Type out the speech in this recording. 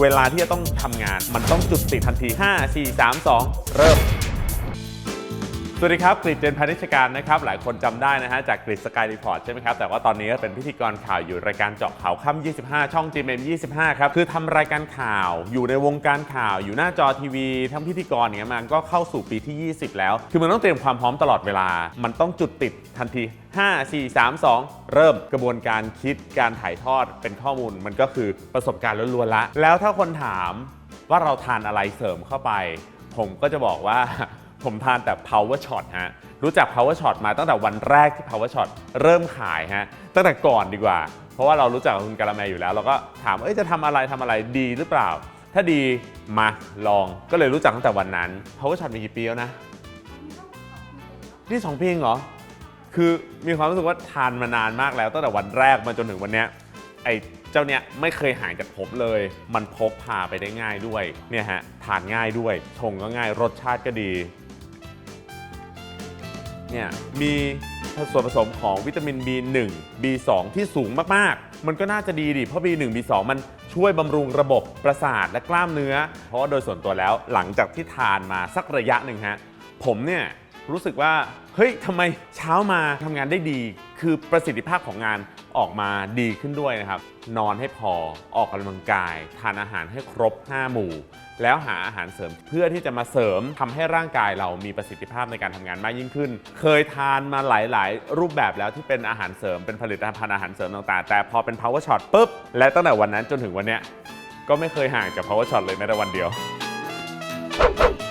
เวลาที่จะต้องทำงาน มันต้องจุดติดทันที 5 4 3 2 เริ่ม สวัสดีครับ กฤษเจนพานิชการนะครับ หลายคนจำได้นะฮะ จากกฤษสกายรีพอร์ตใช่ไหมครับ แต่ว่าตอนนี้เป็นพิธีกรข่าวอยู่รายการเจาะข่าวค่ำ25 ช่อง GMM 25 ครับ คือทำรายการข่าวอยู่ในวงการข่าวอยู่หน้าจอทีวีทั้งพิธีกรเงี้ยมันก็เข้าสู่ปีที่ 20 แล้ว คือมันต้องเตรียมความพร้อมตลอดเวลา มันต้องจุดติดทันที 5 4 3 2 เริ่มกระบวนการคิดการถ่ายทอดเป็นข้อมูล มันก็คือประสบการณ์ล้วนๆละ แล้วถ้าคนถามว่าเราทานอะไรเสริมเข้าไป ผมก็จะบอกว่า ผมทานแต่ power shot ฮะ รู้จัก power shot มาตั้งแต่วันแรกที่ power shot เริ่มขายฮะ ตั้งแต่ก่อนดีกว่า เพราะว่าเรารู้จักคุณกาละแมอยู่แล้ว เราก็ถาม เอ้ย จะทำอะไรทำอะไรดีหรือเปล่า ถ้าดี มาลอง ก็เลยรู้จักตั้งแต่วันนั้น power shot มีกี่ปีแล้วนะ นี่สองเพลงเหรอ คือมีความรู้สึกว่าทานมานานมากแล้ว ตั้งแต่วันแรกมาจนถึงวันเนี้ยไอ้เจ้าเนี้ยไม่เคยห่างจากผมเลย มันพกพาไปได้ง่ายด้วย เนี่ยฮะ ทานง่ายด้วย ชงก็ง่าย รสชาติก็ดี เนี่ยมีส่วนผสมของวิตามิน B1 B2 ที่สูงมากๆ มันก็น่าจะดีดิ เพราะ B1 B2 มันช่วยบำรุงระบบประสาทและกล้ามเนื้อ เพราะว่าโดยส่วนตัวแล้วหลังจากที่ทานมาสักระยะหนึ่งฮะ ผมเนี่ย รู้สึกว่า เฮ้ยทำไมเช้ามาทำงานได้ดี คือประสิทธิภาพของงานออกมาดีขึ้นด้วยนะครับ นอนให้พอออกกำลังกาย ทานอาหารให้ครบ 5 หมู่ แล้วหาอาหารเสริมเพื่อที่จะมาเสริมทำให้ร่างกายเรามีประสิทธิภาพในการทำงานมากยิ่งขึ้น เคยทานมาหลาย ๆ รูปแบบแล้วที่เป็นอาหารเสริมเป็นผลิตภัณฑ์อาหารเสริมต่าง ๆ แต่พอเป็น power shot ปุ๊บและตั้งแต่วันนั้นจนถึงวันเนี้ยก็ไม่เคยห่างจาก power shot เลยแม้แต่วันเดียวว้าว